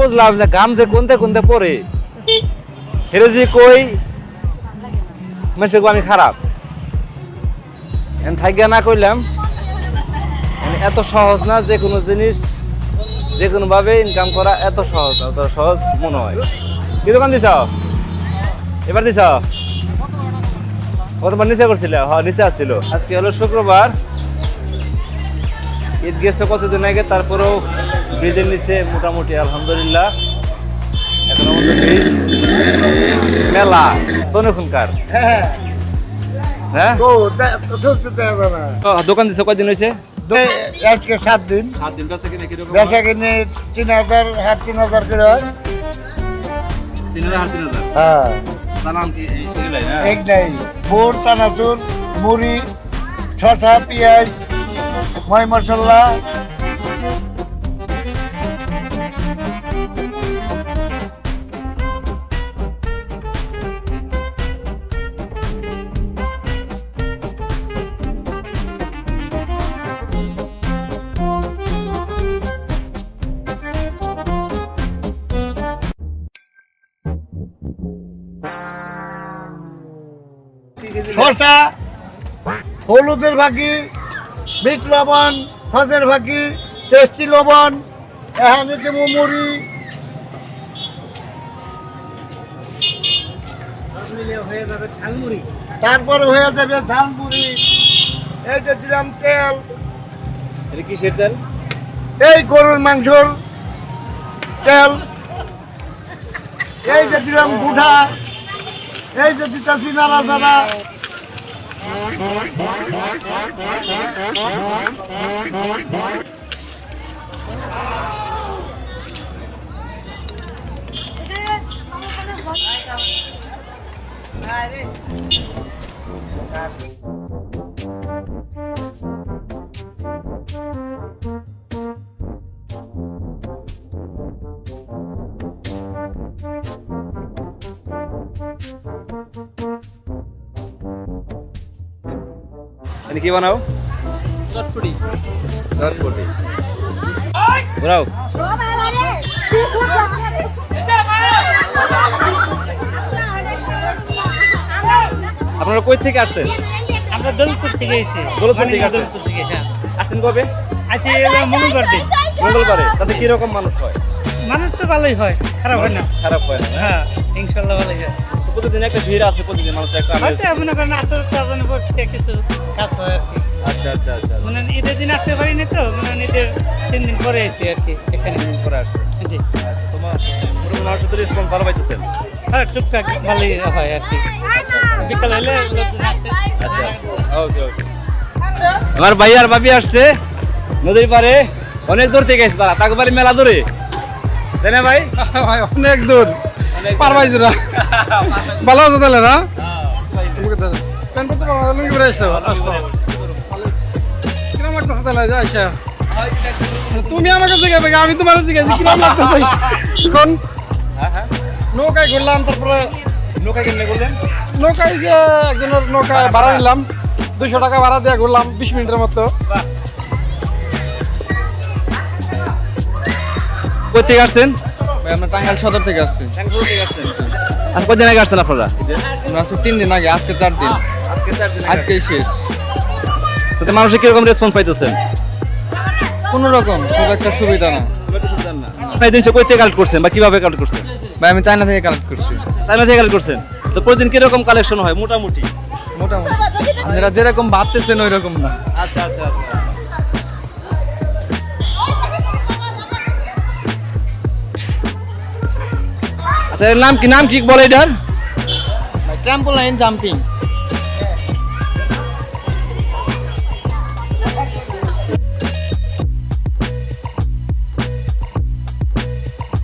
বুঝলাম যে গাম যে কোনতে কোনতে পড়ে। হেরে যে কই মানুষের আমি খারাপ। থাকিয়া না কইলাম। মানে এত সহজ না যে কোনো জিনিস, যে কোনো ভাবে ইনকাম করা এত সহজ না সহজ মনে হয়। কি দোকান দিছ? এবার দিছ? কতবার নিচে করছিলে? হ্যাঁ নিচে আসছিল। আজকে হলো শুক্রবার। ঈদ গেছে কতদিন আগে? তারপরেও ব্রিজের নিচে মোটামুটি আলহামদুলিল্লাহ। এখন আমাদের ব্রিজ মেলা তনুখনকার। হ্যাঁ। হ্যাঁ? দোকান দিছে কয়দিন হয়েছে আজকে সাত দিন। সাত দিন বেচা কিনে কীরকম? বেচা কিনে তিন হাজার হাট তিন হাজার করে হয়। তিন হাজার হাজার তিন হাজার? হ্যাঁ। সালাম কি? এক নাই। বোর চানাচুর মুড়ি শসা পেঁয়াজ ময় মশলা শসা হলুদের ভাগি বিট লবণ সজের ভাগি টেস্টি লবণ এখানে দেবো মুড়ি তারপরে হয়ে যাবে ঝালমুড়ি। এই যে দিলাম তেল। কিসের তেল? এই গরুর মাংসর তেল। এই যে দিলাম গুঠা এই যে দিতাছি নাড়া চাড়া এটা কি বানাও? চটপটি। চটপটি। ঘোরাও। আপনারা কই থেকে আসছেন? আমরা দৌলপুর থেকে এসেছি। দৌলতপুর থেকে আসছেন? দৌলপুর থেকে হ্যাঁ। আসছেন কবে? আছি এলো মঙ্গলবার দিন। মঙ্গলবারে। তাতে কীরকম মানুষ হয়? মানুষ তো ভালোই হয় খারাপ হয় না। খারাপ হয় না হ্যাঁ ইনশাল্লাহ ভালোই হয়। প্রতিদিন একটা ভিড় আছে প্রতিদিন মানুষের একটা। হয়তো মনে করেন আসর টাজানের পর কিছু কাজ হয় আর কি। আচ্ছা আচ্ছা আচ্ছা। মানে ঈদের দিন আসতে পারিনি তো মানে ঈদের তিন দিন পরে এসেছি আর কি এখানে। দিন পরে আসছে। জি। আচ্ছা তোমার পুরো মানুষের তো রেসপন্স ভালো পাইতেছেন? হ্যাঁ টুকটাক ভালোই হয় আর কি। বিকাল হলে আচ্ছা ওকে ওকে। আমার ভাই আর ভাবি আসছে নদীর পারে অনেক দূর থেকে এসে তারা। তাকে মেলা দূরে। তাই না ভাই? ভাই অনেক দূর। পারবাইছো না ভালো আছো তাহলে না? প্যান্ট পরতে পারবা লুঙ্গি পরে আসছো আসতো কিরম লাগতেছে তাহলে? যে আইসা। তুমি আমাকে জিজ্ঞাসা আমি তোমার জিজ্ঞাসা কিরম লাগতেছে? এখন নৌকায় ঘুরলাম তারপরে নৌকা কেমনে করলেন নৌকায় যে একজনের নৌকায় ভাড়া নিলাম দুইশো টাকা ভাড়া দিয়ে ঘুরলাম বিশ মিনিটের মতো। কই থেকে আসছেন? ভাই আমরা টাঙ্গাইল সদর থেকে আসছি। ট্যাঙ্কপুর থেকে আসছেন কদিন আগে আসছেন আপনারা? আমরা আসছি তিন দিন আগে আজকে চার দিন। আজকে চার দিন আজকেই শেষ। তাতে মানুষের কীরকম রেসপন্স পাইতেছেন? কোনো রকম খুব একটা সুবিধা না। কই থেকে কালেক্ট করছেন বা কীভাবে কালেক্ট করছেন? ভাই আমি চায়না থেকে কালেক্ট করছি। চাইনা থেকে কালেক্ট করছেন? তো প্রতিদিন কীরকম কালেকশন হয়? মোটামুটি। মোটামুটি। আপনারা যেরকম ভাবতেছেন ওই রকম না। আচ্ছা আচ্ছা আচ্ছা। আচ্ছা এর নাম কি? নাম কি বলে এটার। ট্রাম্পোলাইন জাম্পিং